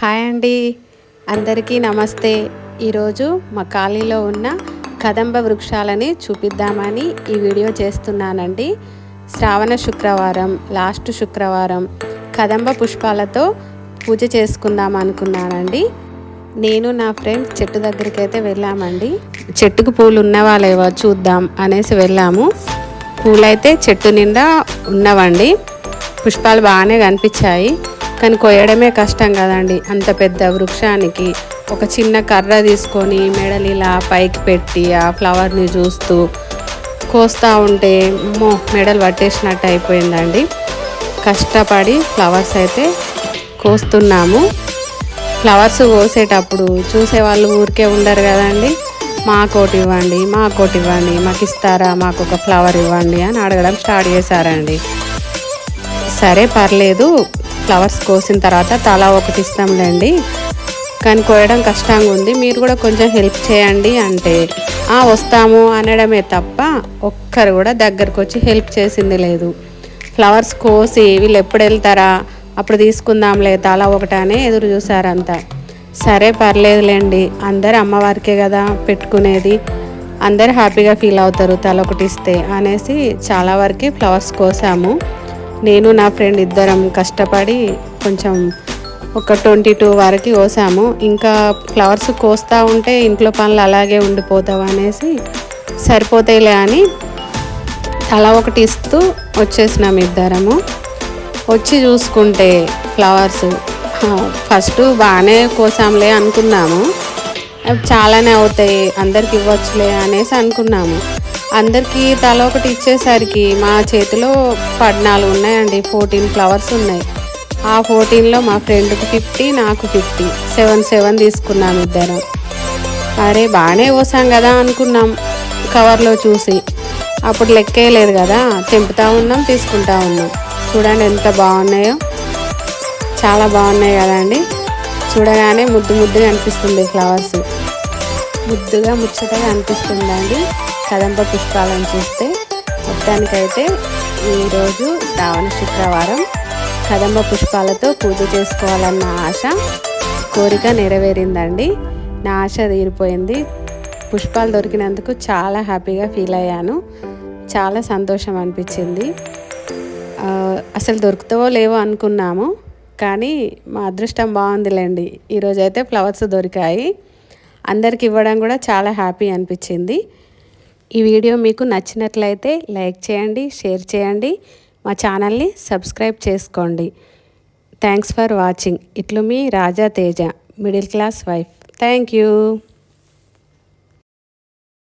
Hi అండి. అందరికీ నమస్తే. ఈరోజు మా ఖాళీలో ఉన్న కదంబ వృక్షాలని చూపిద్దామని ఈ వీడియో చేస్తున్నానండి. శ్రావణ శుక్రవారం లాస్ట్ శుక్రవారం కదంబ పుష్పాలతో పూజ చేసుకుందాం అనుకున్నానండి. నేను నా ఫ్రెండ్ చెట్టు దగ్గరికి అయితే వెళ్ళామండి. చెట్టుకు పూలు ఉన్నవా చూద్దాం అనేసి వెళ్ళాము. పూలైతే చెట్టు నిండా ఉన్నవండి. పుష్పాలు బాగానే కనిపించాయి. కానీ కొయ్యడమే కష్టం కదండి. అంత పెద్ద వృక్షానికి ఒక చిన్న కర్ర తీసుకొని మెడలు ఇలా పైకి పెట్టి ఆ ఫ్లవర్ని చూస్తూ కోస్తూ ఉంటే మో మెడలు పట్టేసినట్టు అయిపోయిందండి. కష్టపడి ఫ్లవర్స్ అయితే కోస్తున్నాము. ఫ్లవర్స్ కోసేటప్పుడు చూసే వాళ్ళు ఊరికే ఉండరు కదండి. మాకోటి ఇవ్వండి మాకోటి ఇవ్వండి మాకు ఇస్తారా మాకు ఒక ఫ్లవర్ ఇవ్వండి అని అడగడం స్టార్ట్ చేశారండి. సరే పర్లేదు. ఫ్లవర్స్ కోసిన తర్వాత తలా ఒకటి ఇస్తాంలేండి. కానీ కోయడం కష్టంగా ఉంది మీరు కూడా కొంచెం హెల్ప్ చేయండి అంటే ఆ వస్తాము అనడమే తప్ప ఒక్కరు కూడా దగ్గరకు వచ్చి హెల్ప్ చేసింది లేదు. ఫ్లవర్స్ కోసి వీళ్ళు ఎప్పుడు వెళ్తారా? అప్పుడు తీసుకుందాంలే తలా ఒకటనే ఎదురు చూసారంతా సరే పర్లేదులేండి. అందరు అమ్మవారికే కదా పెట్టుకునేది. అందరు హ్యాపీగా ఫీల్ అవుతారు తల ఒకటి ఇస్తే అనేసి చాలా వరకు ఫ్లవర్స్ కోసాము. నేను నా ఫ్రెండ్ ఇద్దరం కష్టపడి కొంచెం ఒక ట్వంటీ టూ వరకు కోసాము. ఇంకా ఫ్లవర్స్ కోస్తూ ఉంటే ఇంట్లో పనులు అలాగే ఉండిపోతావు అనేసి సరిపోతాయిలే అని అలా ఒకటి ఇస్తూ వచ్చేసినాం ఇద్దరము. వచ్చి చూసుకుంటే ఫ్లవర్స్ ఫస్ట్ బాగానే కోసాంలే అనుకున్నాము. చాలానే అవుతాయి అందరికి ఇవ్వచ్చులే అనేసి అనుకున్నాము. అందరికీ తల ఒకటి ఇచ్చేసరికి మా చేతిలో పద్నాలుగు ఉన్నాయండి. ఫోర్టీన్ ఫ్లవర్స్ ఉన్నాయి. ఆ ఫోర్టీన్లో మా ఫ్రెండ్కి ఫిఫ్టీ నాకు ఫిఫ్టీ. సెవెన్ సెవెన్ తీసుకున్నాం ఇద్దరం. అరే బాగానే పోసాం కదా అనుకున్నాం కవర్లో చూసి. అప్పుడు లెక్కేయలేదు కదా. తెంపుతా ఉన్నాం తీసుకుంటా ఉన్నాం. చూడండి ఎంత బాగున్నాయో. చాలా బాగున్నాయి కదండి చూడగానే ముద్దు ముద్దుగా అనిపిస్తుంది ఫ్లవర్స్. ముద్దుగా ముచ్చటగా అనిపిస్తుందండి. కదంబ పుష్పాలను చూస్తే మొత్తానికైతే ఈరోజు శ్రావణ శుక్రవారం కదంబ పుష్పాలతో పూజ చేసుకోవాలన్న ఆశ కోరిక నెరవేరిందండి. నా ఆశ తీరిపోయింది. పుష్పాలు దొరికినందుకు చాలా హ్యాపీగా ఫీల్ అయ్యాను. చాలా సంతోషం అనిపించింది. అసలు దొరుకుతావో లేవో అనుకున్నాము కానీ మా అదృష్టం బాగుందిలేండి. ఈరోజైతే ఫ్లవర్స్ దొరికాయి. అందరికి ఇవ్వడం కూడా చాలా హ్యాపీ అనిపించింది. ఈ వీడియో మీకు నచ్చినట్లయితే లైక్ చేయండి షేర్ చేయండి మా ఛానల్ని సబ్స్క్రైబ్ చేసుకోండి. థ్యాంక్స్ ఫర్ వాచింగ్ ఇట్లు మీ Raja Teja middle class wife. Thank you